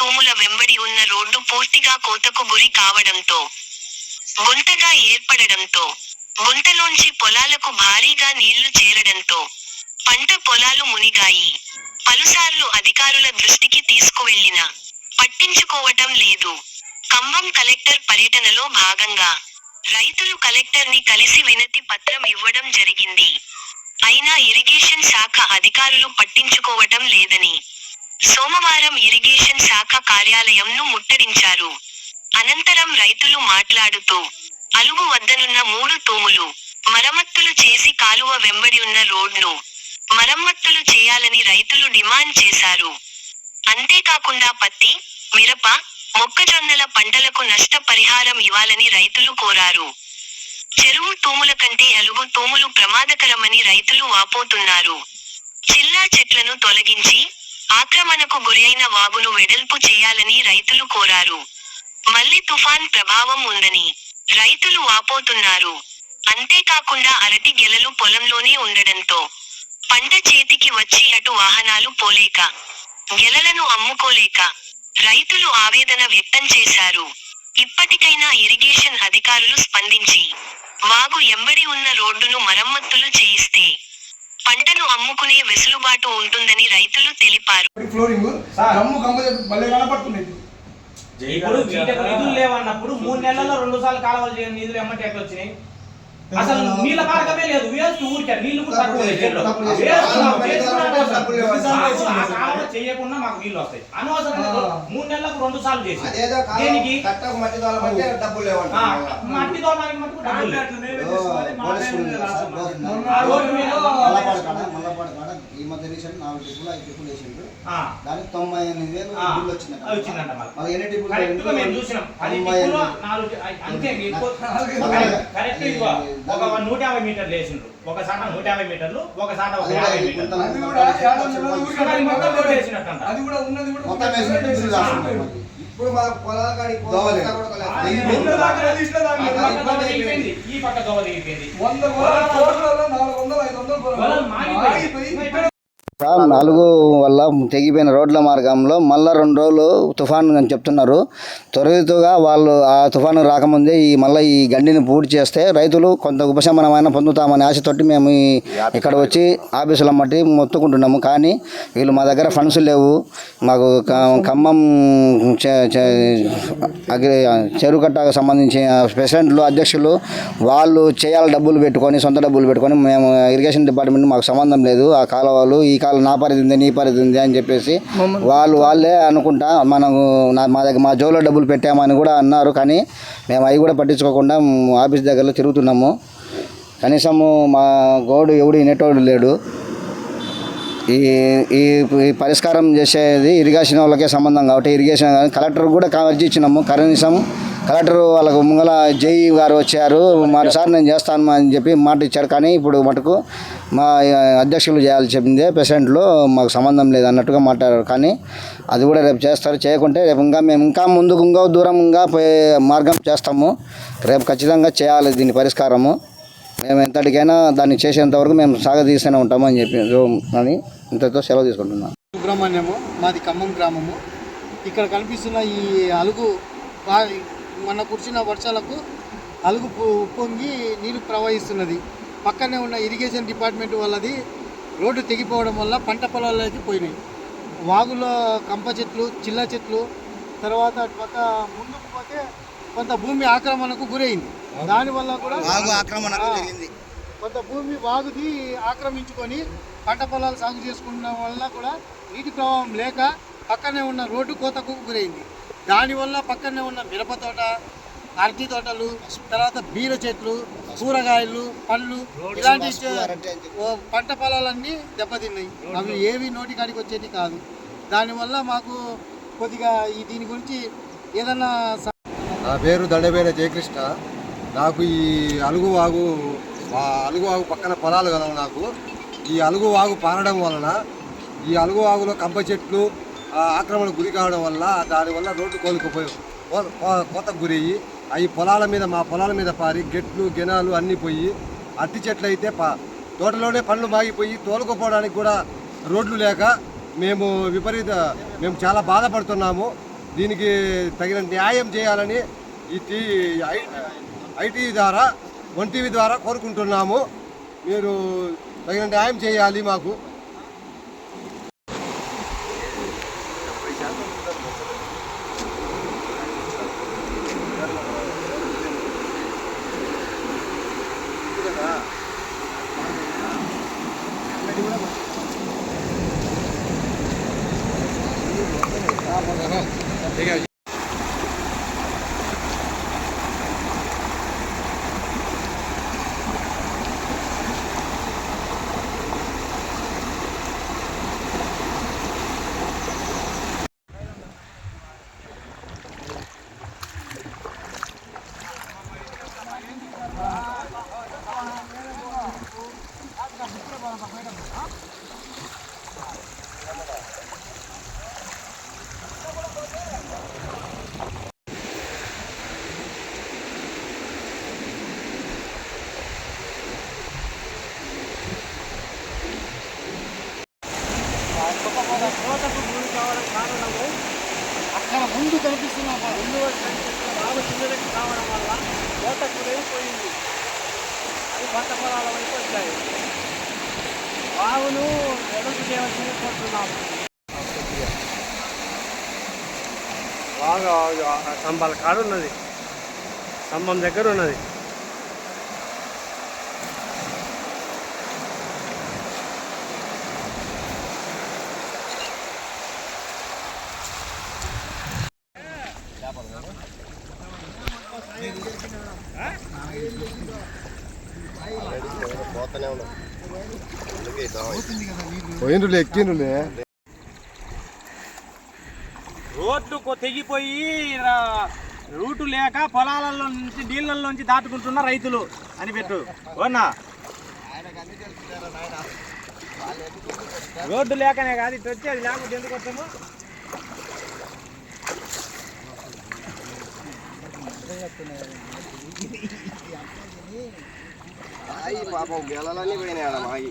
తూముల వెంబడి ఉన్న రోడ్డు పూర్తిగా కోతకు గురి కావడంతో గుంతగా ఏర్పడడంతో గుంతలోంచి పొలాలకు భారీగా నీళ్ళు చేరడంతో పంట పొలాలు మునిగాయి. పలుసార్లు అధికారుల దృష్టికి తీసుకువెళ్ళినా పట్టించుకోవటం లేదు. ఖమ్మం కలెక్టర్ పర్యటనలో భాగంగా రైతులు కలెక్టర్ని కలిసి వినతి పత్రం ఇవ్వడం జరిగింది. అయినా ఇరిగేషన్ శాఖ అధికారులు పట్టించుకోవటం లేదని సోమవారం ఇరిగేషన్ శాఖ కార్యాలయంను ముట్టడించారు. అనంతరం రైతులు మాట్లాడుతూ అలుగు వద్దనున్న మూడు తూములు మరమ్మత్తులు చేసి కాలువ వెంబడి ఉన్న రోడ్ను మరమ్మత్తులు చేయాలని రైతులు డిమాండ్ చేశారు. అంతేకాకుండా పత్తి మిరప మొక్కజొన్నల పంటలకు నష్టపరిహారం ఇవ్వాలని రైతులు కోరారు. చెరువు తూముల కంటే అలుగు తూములు ప్రమాదకరమని రైతులు వాపోతున్నారు. చిల్లా చెట్లను తొలగించి ఆక్రమణకు గురైన వాగును వెడల్పు చేయాలని రైతులు కోరారు. మళ్ళీ తుఫాన్ ప్రభావం ఉందని రైతులు వాపోతున్నారు అంతేకాకుండా అరటి గెలలు పొలంలోనే ఉండడంతో పంట చేతికి వచ్చి అటు వాహనాలు పోలేక గెలలను అమ్ముకోలేక రైతులు ఆవేదన వ్యక్తం చేశారు. ఇప్పటికైనా ఇరిగేషన్ అధికారులు స్పందించి వాగు ఎంబడి ఉన్న రోడ్డును మరమ్మతులు చేయిస్తే పంటను అమ్ముకునే వెసులుబాటు ఉంటుందని రైతులు తెలిపారు. Flooring sir. గమ్ము గమ్ము భలే కనపడుతుంది ఇప్పుడు వీటికి నిధులు లేవన్నప్పుడు మూడు నెలల్లో రెండు సార్లు కాలువలు చేయని నిధులు ఎమ్మటి ఎట్లా వచ్చినాయి? అసలు నీళ్ళ కారకమే లేదు. వేస్ట్ ఊరికే నీళ్ళు కూడా తక్కువ చేయకుండా మాకు నీళ్ళు వస్తాయి. అనవసరంగా. మూడు నెలలకు రెండు సార్లు చేసి దేనికి మట్టి ఆ, మట్టి డబ్బులు లేవు. ఈ మధ్య రీసెంట్ నాలుగు టిప్పులు ఐదు టిప్పులు వేసిండ్రు. ఆ, దానికి తొంభై ఎనిమిది వేలు బిల్లు వచ్చిందట మళ్ళీ. ఎన్ని టిప్పులు మేము చూసినాం. ఇదిగో ఒక నూట యాభై మీటర్లు వేసిండ్రు. ఒక సాట నూట యాభై మీటర్లు ఒక సాట ఒక అది యాభై కూడా మీటర్లు. అది కూడా ఉన్నది కూడా ఇప్పుడు మా పొలాల కాడికి. ఈ పక్క దోవ. దిగిపోయింది. వంద పొలాల తోటలలో నాలుగు వందలు ఐదు వందలు పొలాలు. నాలుగు వల్ల తెగిపోయిన రోడ్ల మార్గంలో మళ్ళా రెండు రోజులు తుఫాను అని చెప్తున్నారు. త్వరితగా వాళ్ళు ఆ తుఫాను రాకముందే ఈ మళ్ళీ ఈ గండిని పూర్తి చేస్తే రైతులు కొంత ఉపశమనమైన పొందుతామనే ఆశతోటి మేము ఇక్కడ వచ్చి ఆఫీసుల మట్టి మొత్తుకుంటున్నాము. కానీ వీళ్ళు మా దగ్గర ఫండ్స్ లేవు. మాకు ఖమ్మం అగ్రి చెరుకట్టకు సంబంధించిన ప్రెసిడెంట్లు అధ్యక్షులు వాళ్ళు చేయాలి డబ్బులు పెట్టుకొని సొంత డబ్బులు పెట్టుకొని మేము ఇరిగేషన్ డిపార్ట్మెంట్ మాకు సంబంధం లేదు. ఆ కాలువలు ఈ కాలం నా పరిధి ఉంది నీ పరిధి ఉంది అని చెప్పేసి వాళ్ళు వాళ్ళే అనుకుంటా మనకు నా మా దగ్గర మా జోలో డబ్బులు పెట్టామని కూడా అన్నారు. కానీ మేము అవి కూడా పట్టించుకోకుండా ఆఫీస్ దగ్గరలో తిరుగుతున్నాము. కనీసము మా గోడు ఎవడు వినేటోడు లేడు. ఈ ఈ పరిష్కారం చేసేది ఇరిగేషన్ వాళ్ళకే సంబంధం కాబట్టి ఇరిగేషన్ కానీ కలెక్టర్ కూడా కావచ్చి ఇచ్చినాము కనీసం కలెక్టర్ వాళ్ళకు ముంగల జేఈ గారు వచ్చారు. మరోసారి నేను చేస్తాను అని చెప్పి మాట ఇచ్చారు. కానీ ఇప్పుడు మటుకు మా అధ్యక్షులు చేయాల్సి చెప్పిందే ప్రెసిడెంట్లు మాకు సంబంధం లేదు అన్నట్టుగా మాట్లాడారు. కానీ అది కూడా రేపు చేస్తారు. చేయకుంటే రేపు ఇంకా మేము ఇంకా ముందుకు ఇంకా దూరంగా మార్గం చేస్తాము. రేపు ఖచ్చితంగా చేయాలి దీని పరిష్కారము. మేము ఎంతటికైనా దాన్ని చేసేంత వరకు మేము సాగదీస్తూనే ఉంటాము అని చెప్పి అని ఇంతతో సెలవు తీసుకుంటున్నాను. సుబ్రహ్మణ్యము మాది ఖమ్మం గ్రామము. ఇక్కడ కనిపిస్తున్న ఈ అలుగు మొన్న కురిసిన వర్షాలకు అలుగు ఉప్పొంగి నీరు ప్రవహిస్తున్నది. పక్కనే ఉన్న ఇరిగేషన్ డిపార్ట్మెంట్ వాళ్ళది రోడ్డు తెగిపోవడం వల్ల పంట పొలాల్లోకి పోయినాయి. వాగులో కంప చెట్లు చిల్ల చెట్లు తర్వాత అటు పక్క ముందుకు పోతే కొంత భూమి ఆక్రమణకు గురైంది. దానివల్ల కూడా వాగు ఆక్రమణ కొంత భూమి వాగుది ఆక్రమించుకొని పంట పొలాలు సాగు చేసుకున్న వల్ల కూడా నీటి ప్రవాహం లేక పక్కనే ఉన్న రోడ్డు కోతకు గురైంది. దానివల్ల పక్కనే ఉన్న మిరప తోట అరటి తోటలు తర్వాత బీర చెట్లు కూరగాయలు పండ్లు ఇలాంటి పంట పొలాలన్నీ దెబ్బతిన్నాయి. అవి ఏవి నోటి కాడికి వచ్చేది కాదు. దానివల్ల మాకు కొద్దిగా ఈ దీని గురించి ఏదన్నా స- నా పేరు దండబేర జయకృష్ణ. నాకు ఈ అలుగు వాగు ఆ అలుగు వాగు పక్కన పొలాలు కలవు నాకు. ఈ అలుగు వాగు పారడం వలన ఈ అలుగు వాగులో కంప చెట్లు ఆక్రమణకు గురి కావడం వల్ల దానివల్ల రోడ్డు కోలుకుపోయి. కో- కో- కోతకు గురయ్యి అవి పొలాల మీద మా పొలాల మీద పారి గెట్లు గెనాలు అన్నీ పోయి అట్టి చెట్లు అయితే పా తోటలోనే పండ్లు మాగిపోయి తోలుకుపోవడానికి కూడా రోడ్లు లేక మేము విపరీత మేము చాలా బాధపడుతున్నాము. దీనికి తగిన న్యాయం చేయాలని ఈ టీ ఐ- ఐటీ ద్వారా వన్ టీవీ ద్వారా కోరుకుంటున్నాము. మీరు తగిన న్యాయం చేయాలి మాకు. కోతకు అక్కడ ముందు కనిపిస్తున్న ఆ ముందు బాగా చిన్నదకి కావడం వల్ల కోత గురైపోయింది అది పంట పొలాల వైపు వచ్చాయి. బావును ఎదురు చేయవలసింది కోరుతున్నాము. బాగా స్తంభాల కాడు ఉన్నది స్తంభం దగ్గర ఉన్నది. పోయినరులే ఎక్కినులే రోడ్లు తెగిపోయి రూటు లేక పొలాలలో నుంచి నీళ్ళల్లో నుంచి దాటుకుంటున్న రైతులు అని పెట్టు. ఓనా? రోడ్డు లేకనే కాదు ఇటు వచ్చి అది లేకపోతే ఎందుకు పాపం గెలలన్నీ పోయినాయి ఆడ మాగి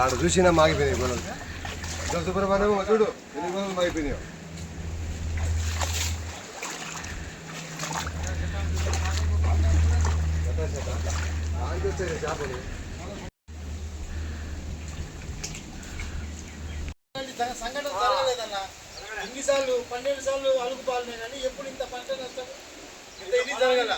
ఆడ చూసినా మాగిపోయినాయి గొడవలు గొడవ చూడు ఎన్ని గొడవలు మాగిపోయినాయి? సంఘటన జరగలేదన్న ఇన్నిసార్లు పన్నెండు సార్లు అలుగు పాలనే కానీ ఎప్పుడు ఇంత పంట నష్టం ఇంత ఇది జరగల